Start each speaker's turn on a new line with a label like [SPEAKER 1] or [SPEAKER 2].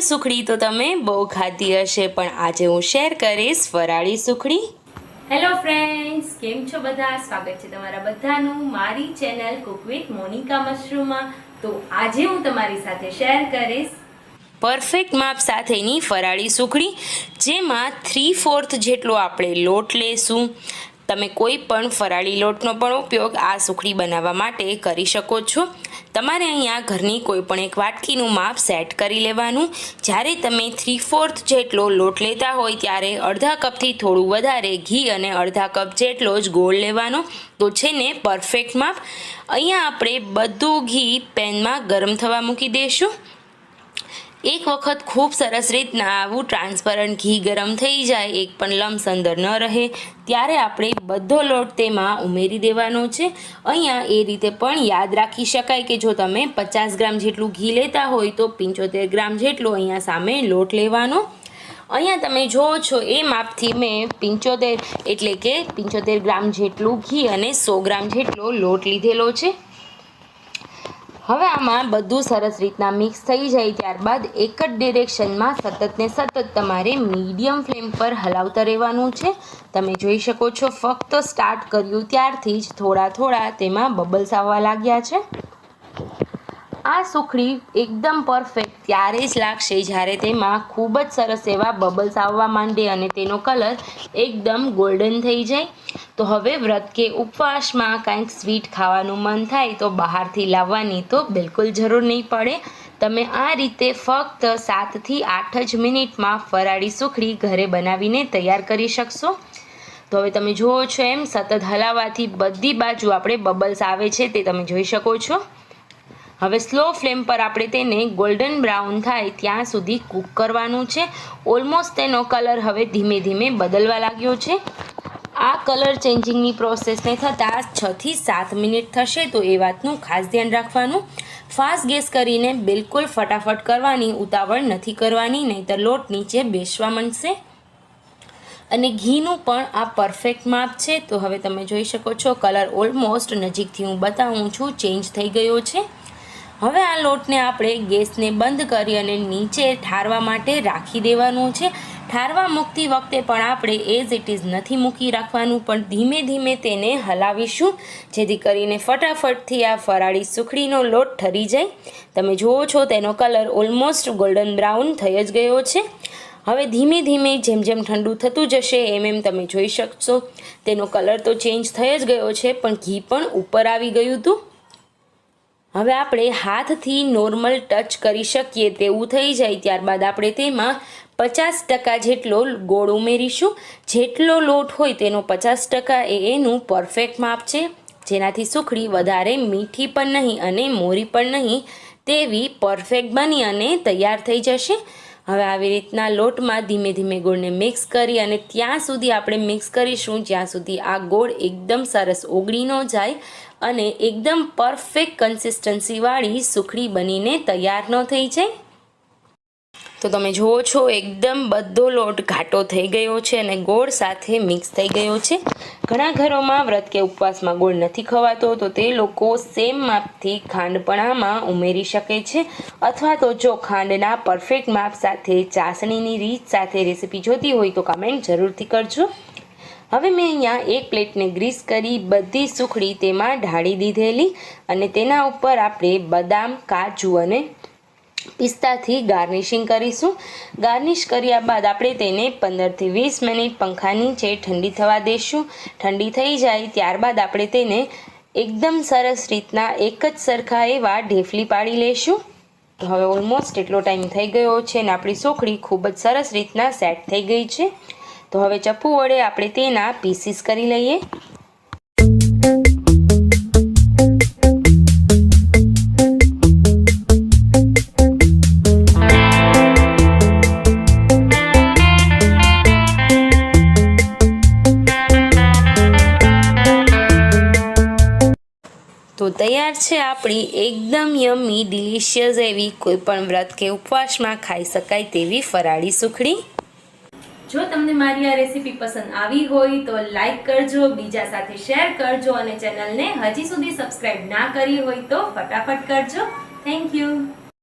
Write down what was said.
[SPEAKER 1] સુખડી તો તમે બહુ ખાધી હશે પણ આજે હું શેર કરીશ ફરાળી સુખડી. હેલો ફ્રેન્ડ્સ કેમ છો બધા? સ્વાગત છે તમારા બધાનું મારી ચેનલ કુક વિથ મોનિકા મશરૂમમાં તો આજે હું તમારી સાથે શેર કરીશ પરફેક્ટ માપ સાથેની ફરાળી સુખડી જેમાં થ્રી ફોર્થ જેટલો આપણે લોટ લેશું. તમે કોઈ પણ ફરાળી લોટનો પણ ઉપયોગ આ સુખડી બનાવવા માટે કરી શકો છો. તમારે અહીંયા ઘરની કોઈ પણ એક વાટકીનું માપ સેટ કરી લેવાનું. જ્યારે તમે થ્રી ફોર્થ જેટલો લોટ લેતા હોય ત્યારે અડધા કપથી થોડું વધારે ઘી અને અડધા કપ જેટલો જ ગોળ લેવાનો. તો છે ને પરફેક્ટ માપ. અહીંયા આપણે બધું ઘી પેનમાં ગરમ થવા મૂકી દઈશું એક વખત ખૂબ સરસ રીતના આવું ટ્રાન્સપરન્ટ ઘી ગરમ થઈ જાય, એક પણ લમ્સ અંદર ન રહે. ત્યારે આપણે બધો લોટ તેમાં ઉમેરી દેવાનો છે. અહીંયા એ રીતે પણ યાદ રાખી શકાય કે જો તમે પચાસ ગ્રામ જેટલું ઘી લેતા હોય તો પંચોતેર ગ્રામ જેટલો અહીંયા સામે લોટ લેવાનો. અહીંયા તમે જુઓ છો એ માપથી મેં પંચોતેર એટલે કે પંચોતેર ગ્રામ જેટલું ઘી અને સો ગ્રામ જેટલો લોટ લીધેલો છે. હવે આમાં બધું સરસ રીતના મિક્સ થઈ જાય ત્યારબાદ એક જ ડિરેક્શનમાં સતત ને સતત તમારે મીડિયમ ફ્લેમ પર હલાવતા રહેવાનું છે. તમે જોઈ શકો છો, ફક્ત સ્ટાર્ટ કર્યું ત્યારથી જ થોડા થોડા તેમાં બબલ્સ આવવા લાગ્યા છે. આ સુખડી એકદમ પરફેક્ટ ત્યારે જ લાગશે જ્યારે તેમાં ખૂબ જ સરસ એવા બબલ્સ આવવા માંડે અને તેનો કલર એકદમ ગોલ્ડન થઈ જાય. તો હવે વ્રત કે ઉપવાસમાં કાંઈક સ્વીટ ખાવાનું મન થાય તો બહારથી લાવવાની તો બિલકુલ જરૂર નહીં પડે. તમે આ રીતે ફક્ત સાતથી આઠ જ મિનિટમાં ફરાળી સુખડી ઘરે બનાવીને તૈયાર કરી શકશો. તો હવે તમે જુઓ છો એમ, સતત હલાવવાથી બધી બાજુ આપણે બબલ્સ આવે છે તે તમે જોઈ શકો છો. હવે સ્લો ફ્લેમ પર આપણે તેને ગોલ્ડન બ્રાઉન થાય ત્યાં સુધી કૂક કરવાનું છે. ઓલમોસ્ટ તેનો કલર હવે ધીમે ધીમે બદલવા લાગ્યો છે. આ કલર ચેન્જિંગની પ્રોસેસને થતાં છથી સાત મિનિટ થશે તો એ વાતનું ખાસ ધ્યાન રાખવાનું. ફાસ્ટ ગેસ કરીને બિલકુલ ફટાફટ કરવાની, ઉતાવળ નથી કરવાની, નહીંતર લોટ નીચે બેસવા માંડશે. અને ઘીનું પણ આ પરફેક્ટ માપ છે. તો હવે તમે જોઈ શકો છો કલર ઓલમોસ્ટ નજીકથી હું બતાવું છું ચેન્જ થઈ ગયો છે. હવે આ લોટને આપણે ગેસને બંધ કરી અને નીચે ઠારવા માટે રાખી દેવાનું છે. ઠારવા મૂકતી વખતે પણ આપણે એઝ ઇટ ઇઝ નથી મૂકી રાખવાનું, પણ ધીમે ધીમે તેને હલાવીશું, જેથી કરીને ફટાફટથી આ ફરાળી સુખડીનો લોટ ઠરી જાય. તમે જુઓ છો તેનો કલર ઓલમોસ્ટ ગોલ્ડન બ્રાઉન થઈ જ ગયો છે. હવે ધીમે ધીમે જેમ જેમ ઠંડુ થતું જશે, એમ એમ તમે જોઈ શકશો. તેનો કલર તો ચેન્જ થઈ જ ગયો છે, પણ ઘી પણ ઉપર આવી ગયું હતું. હવે આપણે હાથથી નોર્મલ ટચ કરી શકીએ તેવું થઈ જાય ત્યારબાદ આપણે તેમાં પચાસ ટકા જેટલો ગોળ ઉમેરીશું. જેટલો લોટ હોય તેનો પચાસ ટકા એ એનું પરફેક્ટ માપ છે. જેનાથી સુખડી વધારે મીઠી પણ નહીં અને મોરી પણ નહીં તેવી પરફેક્ટ બની અને તૈયાર થઈ જશે. હવે આવી રીતના લોટમાં ધીમે ધીમે ગોળને મિક્સ કરી અને ત્યાં સુધી આપણે મિક્સ કરીશું, જ્યાં સુધી આ ગોળ એકદમ સરસ ઓગળી ન જાય અને એકદમ પરફેક્ટ કન્સિસ્ટન્સીવાળી સુખડી બનીને તૈયાર ન થઈ જાય. તો તમે જુઓ છો, એકદમ બધો લોટ ઘાટો થઈ ગયો છે અને ગોળ સાથે મિક્સ થઈ ગયો છે. ઘણા ઘરોમાં વ્રત કે ઉપવાસમાં ગોળ નથી ખવાતો, તો તે લોકો સેમ માપથી ખાંડપણામાં ઉમેરી શકે છે. અથવા તો જો ખાંડના પરફેક્ટ માપ સાથે ચાસણીની રીત સાથે રેસીપી જોતી હોય તો કમેન્ટ જરૂરથી કરજો. હવે મેં અહીંયા એક પ્લેટને ગ્રીસ કરી બધી સુખડી તેમાં ઢાળી દીધેલી અને તેના ઉપર આપણે બદામ, કાજુ અને પિસ્તાથી ગાર્નિશિંગ કરીશું. ગાર્નિશ કર્યા બાદ આપણે તેને પંદરથી વીસ મિનિટ પંખા નીચે ઠંડી થવા દઈશું ઠંડી થઈ જાય ત્યારબાદ આપણે તેને એકદમ સરસ રીતના એક જ સરખા એવા ઢેફલી પાડી લેશું. હવે ઓલમોસ્ટ એટલો ટાઈમ થઈ ગયો છે અને આપણી સોખડી ખૂબ જ સરસ રીતના સેટ થઈ ગઈ છે. તો હવે ચપ્પુ વડે આપણે તેના પીસીસ કરી લઈએ. તો તૈયાર છે આપણી એકદમ યમી ડિલિશિયસ એવી કોઈ પણ વ્રત કે ઉપવાસમાં ખાઈ શકાય તેવી ફરાળી સુખડી. જો તમને મારી આ રેસીપી પસંદ આવી હોય તો લાઈક કરજો, બીજા સાથે શેર કરજો અને ચેનલને હજી સુધી સબસ્ક્રાઇબ ના કરી હોય તો ફટાફટ કરજો. Thank you.